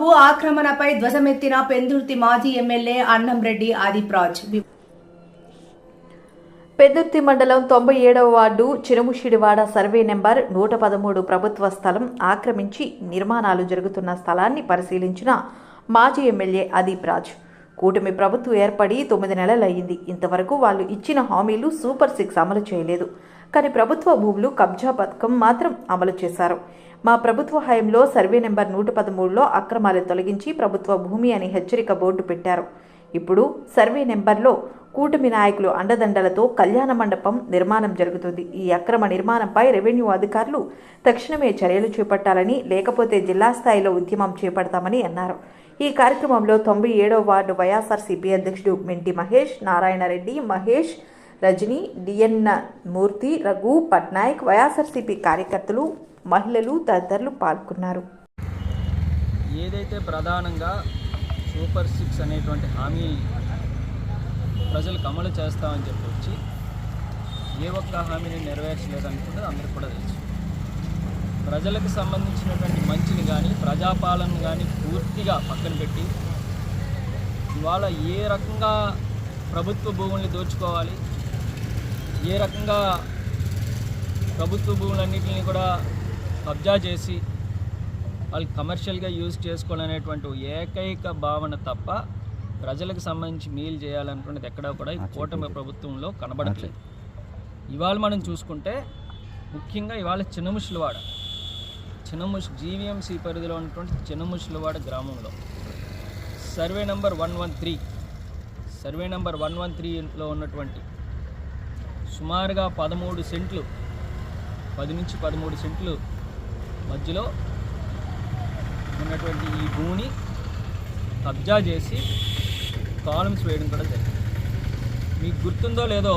భూ ఆక్రమణపై ధ్వజమెత్తిన పెందుర్తి మాజీ ఎమ్మెల్యే అన్నంరెడ్డి ఆదిప్రాజ్. పెద్దుర్తి మండలం తొంభై ఏడవ వార్డు చిరుముషిడివాడ సర్వే నెంబర్ నూట పదమూడు ప్రభుత్వ స్థలం ఆక్రమించి నిర్మాణాలు జరుగుతున్న స్థలాన్ని పరిశీలించిన మాజీ ఎమ్మెల్యే అదీప్ రాజ్ కూటమి ప్రభుత్వం ఏర్పడి తొమ్మిది నెలలయ్యింది. ఇంతవరకు వాళ్ళు ఇచ్చిన హామీలు సూపర్ సిక్స్ అమలు చేయలేదు. కానీ ప్రభుత్వ భూములు కబ్జా పథకం మాత్రం అమలు చేశారు. మా ప్రభుత్వ హయంలో సర్వే నెంబర్ నూట పదమూడులో అక్రమాలు తొలగించి ప్రభుత్వ భూమి అని హెచ్చరిక బోర్డు పెట్టారు. ఇప్పుడు సర్వే నెంబర్లో కూటమి నాయకులు అండదండలతో కళ్యాణ మండపం నిర్మాణం జరుగుతుంది. ఈ అక్రమ నిర్మాణంపై రెవెన్యూ అధికారులు తక్షణమే చర్యలు చేపట్టాలని లేకపోతే జిల్లా స్థాయిలో ఉద్యమం చేపడతామని అన్నారు. ఈ కార్యక్రమంలో తొంభై ఏడవ వార్డు వైఎస్ఆర్సీపీ అధ్యక్షుడు మెంటి మహేష్ నారాయణరెడ్డి మహేష్ రజని డిఎన్ మూర్తి రఘు పట్నాయక్ వైఎస్ఆర్సీపీ కార్యకర్తలు మహిళలు తదితరులు పాల్గొన్నారు. ఏదైతే ప్రధానంగా సూపర్ సిక్స్ అనేటువంటి హామీ ప్రజలకు అమలు చేస్తామని చెప్పి వచ్చి ఏ ఒక్క హామీని నెరవేర్చలేదనుకుంటే అందరికి కూడా తెలుసు. ప్రజలకు సంబంధించినటువంటి మంచిని కానీ ప్రజాపాలన కానీ పూర్తిగా పక్కన పెట్టి ఇవాళ ఏ రకంగా ప్రభుత్వ భూముల్ని దోచుకోవాలి ఏ రకంగా ప్రభుత్వ భూములన్నింటినీ కూడా కబ్జా చేసి వాళ్ళు కమర్షియల్గా యూజ్ చేసుకోవాలనేటువంటి ఏకైక భావన తప్ప ప్రజలకు సంబంధించి మీల్ చేయాలనుకున్నది ఎక్కడా కూడా ఈ కూటమి ప్రభుత్వంలో కనబడట్లేదు. ఇవాళ మనం చూసుకుంటే ముఖ్యంగా ఇవాళ చిన్నముషులవాడ చిన్నముష్ జీవీఎంసీ పరిధిలో ఉన్నటువంటి చిన్నముషులవాడ గ్రామంలో survey number one one three survey number one one త్రీలో ఉన్నటువంటి సుమారుగా పదమూడు సెంట్లు పది నుంచి పదమూడు సెంట్లు మధ్యలో ఉన్నటువంటి ఈ భూమిని కబ్జా చేసి కాలమ్స్ వేయడం కూడా జరిగింది. మీకు గుర్తుందో లేదో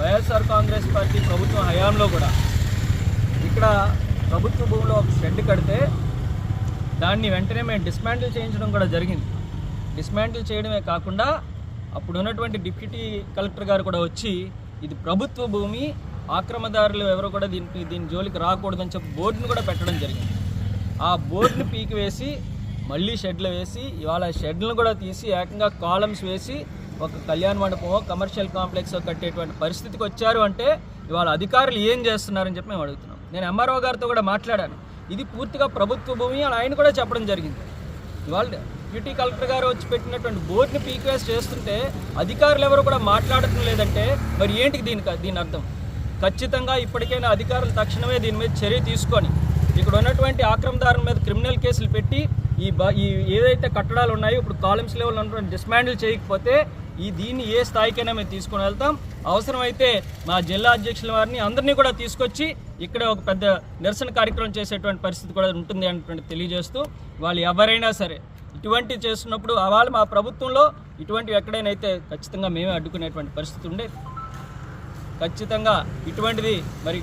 వైఎస్ఆర్ కాంగ్రెస్ పార్టీ ప్రభుత్వం హయాంలో కూడా ఇక్కడ ప్రభుత్వ భూమిలో ఒక షెడ్ కడితే దాన్ని వెంటనే మేము డిస్మాంటిల్ చేయించడం కూడా జరిగింది. డిస్మాంటిల్ చేయడమే కాకుండా అప్పుడు ఉన్నటువంటి డిప్యూటీ కలెక్టర్ గారు కూడా వచ్చి ఇది ప్రభుత్వ భూమి ఆక్రమదారులు ఎవరు కూడా దీనికి దీని జోలికి రాకూడదని చెప్పి బోర్డును కూడా పెట్టడం జరిగింది. ఆ బోర్డుని పీకి వేసి మళ్ళీ షెడ్లు వేసి ఇవాళ షెడ్లను కూడా తీసి ఏకంగా కాలమ్స్ వేసి ఒక కళ్యాణ మండపమో కమర్షియల్ కాంప్లెక్స్ కట్టేటువంటి పరిస్థితికి వచ్చారు అంటే ఇవాళ అధికారులు ఏం చేస్తున్నారని చెప్పి మేము అడుగుతున్నాం. నేను ఎంఆర్ఓ గారితో కూడా మాట్లాడాను. ఇది పూర్తిగా ప్రభుత్వ భూమి అని ఆయన కూడా చెప్పడం జరిగింది. ఇవాళ డ్యూటీ కలెక్టర్ గారు వచ్చి పెట్టినటువంటి బోర్డుని పీక్వేస్ చేస్తుంటే అధికారులు ఎవరు కూడా మాట్లాడటం లేదంటే మరి ఏంటి దీనికి దీని అర్థం? ఖచ్చితంగా ఇప్పటికైనా అధికారులు తక్షణమే దీని మీద చర్య తీసుకొని ఇక్కడ ఉన్నటువంటి ఆక్రమదారుల మీద క్రిమినల్ కేసులు పెట్టి ఈ బ ఈ ఏదైతే కట్టడాలు ఉన్నాయో ఇప్పుడు కాలమ్స్ లెవెల్ ఉన్నటువంటి డిస్మాండిల్ చేయకపోతే ఈ దీన్ని ఏ స్థాయికైనా మేము తీసుకొని వెళ్తాం. అవసరమైతే మా జిల్లా అధ్యక్షుల వారిని అందరినీ కూడా తీసుకొచ్చి ఇక్కడ ఒక పెద్ద నిరసన కార్యక్రమం చేసేటువంటి పరిస్థితి కూడా ఉంటుంది అనేటువంటి తెలియజేస్తూ వాళ్ళు ఎవరైనా సరే ఇటువంటి చేస్తున్నప్పుడు వాళ్ళు మా ప్రభుత్వంలో ఇటువంటివి ఎక్కడైనా అయితే ఖచ్చితంగా మేమే అడ్డుకునేటువంటి పరిస్థితి ఉండేది ఖచ్చితంగా ఇటువంటిది మరి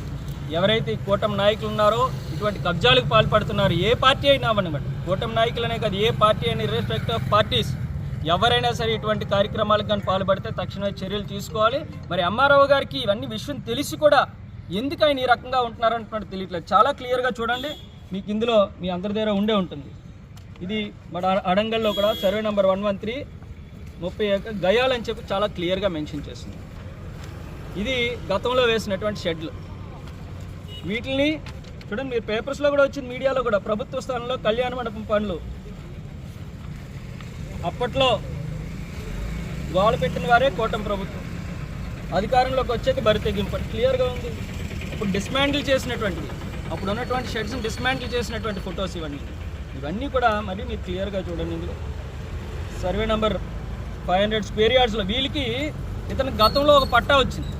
ఎవరైతే కూటమి నాయకులు ఉన్నారో ఇటువంటి కబ్జాలకు పాల్పడుతున్నారు ఏ పార్టీ అయినా అవన్నమాట కూటమి నాయకులనే కాదు ఏ పార్టీ అయినా రెస్పెక్ట్ ఆఫ్ పార్టీస్ ఎవరైనా సరే ఇటువంటి కార్యక్రమాలకు కానీ పాల్పడితే తక్షణమే చర్యలు తీసుకోవాలి. మరి అమ్మారావు గారికి ఇవన్నీ విషయం తెలిసి కూడా ఎందుకు ఆయన ఈ రకంగా ఉంటున్నారు అంటున్నట్టు తెలియట్లేదు. చాలా క్లియర్గా చూడండి మీకు ఇందులో మీ అందరి దగ్గర ఉండే ఉంటుంది. ఇది మన అడంగల్లో కూడా survey number one one three ముప్పై గయాలని చెప్పి చాలా క్లియర్గా మెన్షన్ చేస్తుంది. ఇది గతంలో వేసినటువంటి షెడ్లు. వీటిని చూడండి మీరు పేపర్స్లో కూడా వచ్చింది మీడియాలో కూడా ప్రభుత్వ స్థానంలో కళ్యాణ మండపం పనులు. అప్పట్లో గోడ పెట్టిన వారే కూటమి ప్రభుత్వం. అధికారంలోకి వచ్చేది బరితెగింపు క్లియర్గా ఉంది. అప్పుడు డిస్మాండిల్ చేసినటువంటివి. అప్పుడు ఉన్నటువంటి షెడ్స్ని డిస్మాండిల్ చేసినటువంటి ఫొటోస్ ఇవన్నీ. ఇవన్నీ కూడా మరి మీరు క్లియర్గా చూడండి ఇందులో. Survey number five hundred square యార్డ్స్లో వీళ్ళకి ఇతను గతంలో ఒక పట్టా వచ్చింది.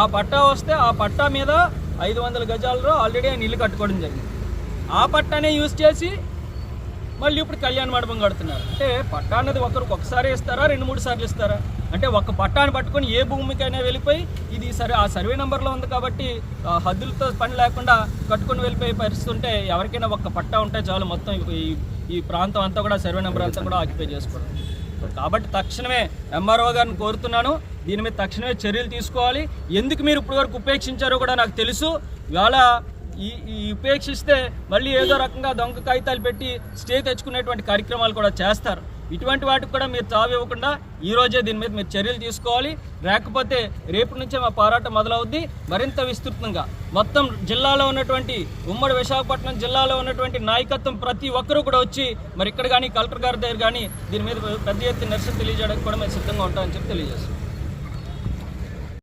ఆ పట్టా వస్తే ఆ పట్టా మీద ఐదు వందల గజాలలో ఆల్రెడీ ఆయన ఇల్లు కట్టుకోవడం జరిగింది. ఆ పట్టానే యూజ్ చేసి మళ్ళీ ఇప్పుడు కళ్యాణ మండపం కడుతున్నారు. అంటే పట్టా అనేది ఒకరికి ఒకసారి ఇస్తారా రెండు మూడు సార్లు ఇస్తారా? అంటే ఒక పట్టాన్ని పట్టుకొని ఏ భూమికైనా వెళ్ళిపోయి ఇది సరే ఆ సర్వే నెంబర్లో ఉంది కాబట్టి హద్దులతో పని లేకుండా కట్టుకొని వెళ్ళిపోయే పరిస్థితి ఉంటే ఎవరికైనా ఒక పట్టా ఉంటే చాలు మొత్తం ఈ ఈ ప్రాంతం అంతా కూడా సర్వే నెంబర్ అంతా కూడా ఆక్యుపై చేసుకోవడం. కాబట్టి తక్షణమే ఎంఆర్ఓ గారిని కోరుతున్నాను. దీని మీద తక్షణమే చర్యలు తీసుకోవాలి. ఎందుకు మీరు ఇప్పటివరకు ఉపేక్షించారో కూడా నాకు తెలుసు. ఇవాళ ఈ ఈ ఉపేక్షిస్తే మళ్ళీ ఏదో రకంగా దొంగ కాగితాలు పెట్టి స్టే తెచ్చుకునేటువంటి కార్యక్రమాలు కూడా చేస్తారు. ఇటువంటి వాటికి కూడా మీరు తావు ఇవ్వకుండా ఈ రోజే దీని మీద మీరు చర్యలు తీసుకోవాలి. లేకపోతే రేపు నుంచే మా పోరాటం మొదలవుద్ది. మరింత విస్తృతంగా మొత్తం జిల్లాలో ఉన్నటువంటి ఉమ్మడి విశాఖపట్నం జిల్లాలో ఉన్నటువంటి నాయకత్వం ప్రతి ఒక్కరూ కూడా వచ్చి మరి ఇక్కడ కానీ కలెక్టర్ గారి దగ్గర కానీ దీని మీద పెద్ద ఎత్తున నిరసన తెలియజేయడానికి కూడా మేము సిద్ధంగా ఉంటామని చెప్పి తెలియజేస్తున్నాం.